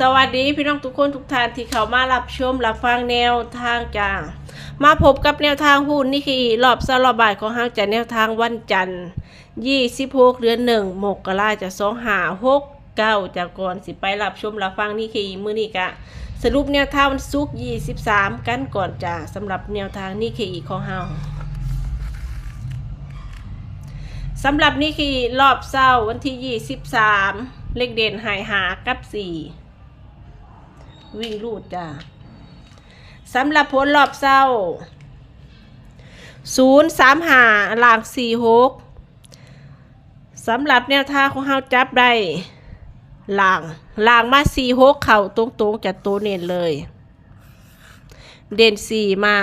สวัสดีพี่น้องทุกคนทุกท่านที่เข้ามารับชมรับฟังแนวทางจ้ามาพบกับแนวทางหุ้นนี่คือรอบสารบบ่ายของห้างจากแนวทางวันจันทร์26เดือนหนึ่งมกราจะสองหาหกเก้าจากก่อนสิไปรับชมรับฟังนี่คือมือนี้กะ สรุปแนวทางวันศุกร์23กันก่อนจ้าสำหรับแนวทางนี่คือของเฮาสำหรับนี่คือรอบเศร้าวันที่ 23 เลขเด่นหายหากับ 4 วิ่งรูดจ้าสำหรับผลรอบเศร้า0 3หาหลาง4 6สำหรับแนวท่าของเฮาจับได้หลางหลางมา4 6เข่าตรงๆจากตัวเน้นเลย เด่น4มา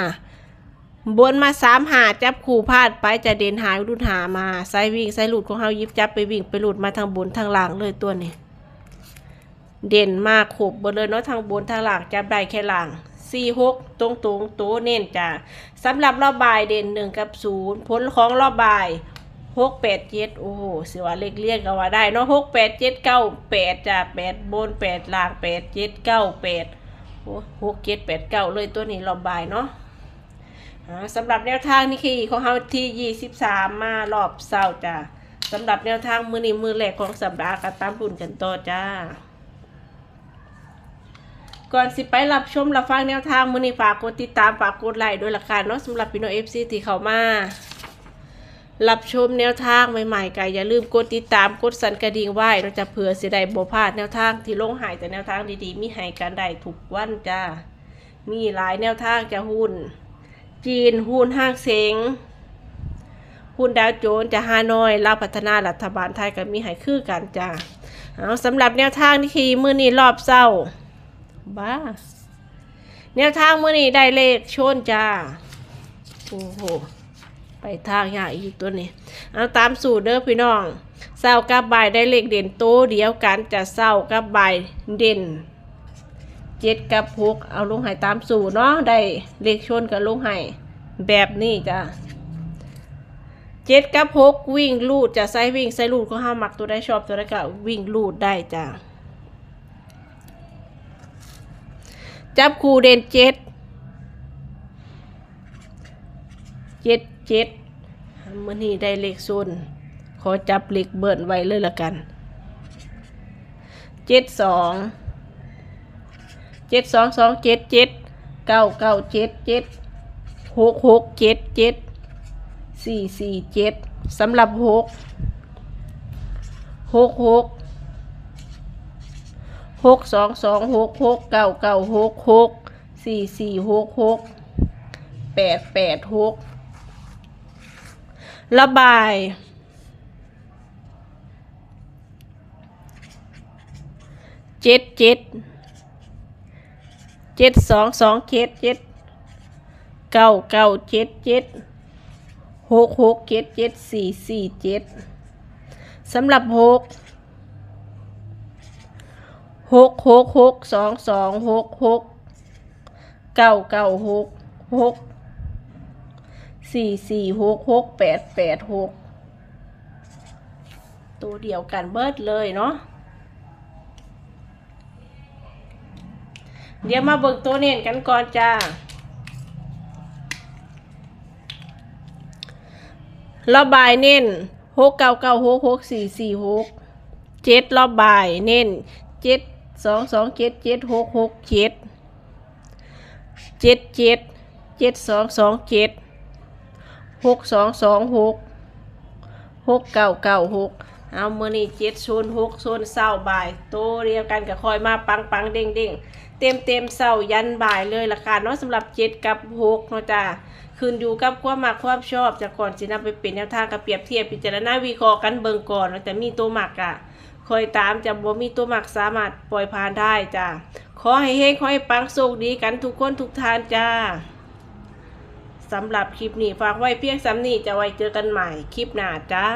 บนมาสามหาจับคู่พลาดไปจะเด่นหายรุ่นหามาไซวิ่งไซหลุดของเฮายิบจับไปวิ่งไปหลุดมาทางบนทางหล่างเลยตัวนี้ เด่นมากขบบนเลยเนาะทางบนทางหล่างจับได้แค่หล่างสี่หกตรงตรงๆตัวเน้นจ้ะสำหรับรอบบ่ายเด่นหนึ่งกับศูนย์ผลของรอบบ่ายหกแปดเจ็ดโอ้โหสิว่าเล็กเรียกก็ว่าได้เนาะหกแปดเจ็ดเก้าแปดจ้ะแปดบนแปดล่างแปดเจ็ดเก้าแปดโอ้หกเจ็ดแปดเก้าเลยตัวนี้รอบบ่ายเนาะสำหรับแนวทางนี่คือของเฮาที่23มารอบเศร้าจ้าสำหรับแนวทางมือนี้มือแรกของสัปดาห์ก็ตามรุ่นกันต่อจ้า ก่อนสิไปรับชมรับฟังแนวทางมือนี้ฝากกดติดตามฝากกดไลค์ด้วยละกันเนาะสำหรับพี่น้อง FC ที่เข้ามารับชมแนวทางใหม่ๆก็อย่าลืมกดติดตามกดสั่นกระดิ่งไว้เราจะเผื่อสิได้บ่พลาดแนวทางที่ลงหายแต่แนวทางดีๆ มีให้กันได้ทุกวันจ้ามีหลายแนวทางจะหุ้น จีนหุ้นห้างเสงหุ้นดาวโจนส์จะฮานอยลาวพัฒนารัฐบาลไทยก็มีให้คือกันจ้าเอาสำหรับแนวทางนี่คือมื้อนี้รอบเศร้า บ้าแนวทางมื้อนี้ได้เลขชนจ้า โอ้โห ไปทางยากอีกตัวนี้ เอาตามสูตรเด้อพี่น้องเศร้ากับบ่ายได้เลขเด่นโตเดียวกันจะเศร้ากับบ่ายเด่นเจ็ดกับหกเอาลงหายตามสูตรเนาะได้เลขชนกับลงหายแบบนี้จ้ะเจ็ดกับหกวิ่งลูดจะใส่วิ่งใส่ลูดก็ห้ามมักตัวได้ชอบตัวได้ก็วิ่งลูดได้จ้ะ จับคู่เด่นเจ็ดเจ็ดเจ็ดมื่อนี้ได้เลขโซนขอจับเลขเบิร์นไว้เลยละกันเจ็ดสองเจ็ดสองสองเจ็ดเจ็ดเก้าเก้าเจ็ดเจ็ดหกหกเจ็ดเจ็ดสี่สี่เจ็ดสำหรับหกหกหก หกสองสองหกหกเก้าเก้าหกหกสี่สี่หกหกแปดแปดหกระบาย เจ็ดเจ็ดเจ็ดสองสองเจ็ดเจ็ดเก้าเก้าเจ็ดเจ็ดหกหกเจ็ดเจ็ดสี่สี่เจ็ดสำหรับหก หกหกหกสองสองหกหกเก้าเก้าหกหกสี่สี่หกหกแปดแปดหกตัวเดียวกันเบิดเลยเนาะเดี๋ยวมาเบิกตัวเน้นกันก่อนจ้ารอบบายเน้นหกเก้าเก้าหกหกสี่สี่หกเจ็ดรอบบายเน้นเจ็ด สองสองเจ็ดเจ็ดหกหกเจ็ดเจ็ดเจ็ดเจ็ดสองสองเจ็ดหกสองสองหกหกเก้าเก้าหกเอามือนี่เจ็ดโซนหกโซนเศร้าบ่ายโตเรียวกันกับคอยมาปังปังเด้งเด้งเต็มเต็มๆเสายันบ่ายเลยละค่ะเนาะสำหรับเจ็ดกับหกเนาะจ้าคืนอยู่กับความมักความชอบจากก่อนสินำไปเป็นแนวทางกับเปรียบเทียบพิจารณาวิเคราะห์กันเบิ่งก่อนแต่มีตัวหมักอะ คอยตามจำบ่มีตัวหมักสามารถปล่อยผ่านได้จ้าขอให้เฮงขอให้ปังโชคดีกันทุกคนทุกทานจ้าสำหรับคลิปนี้ฝากไว้เพียงสำนี้จะไว้เจอกันใหม่คลิปหน้าจ้า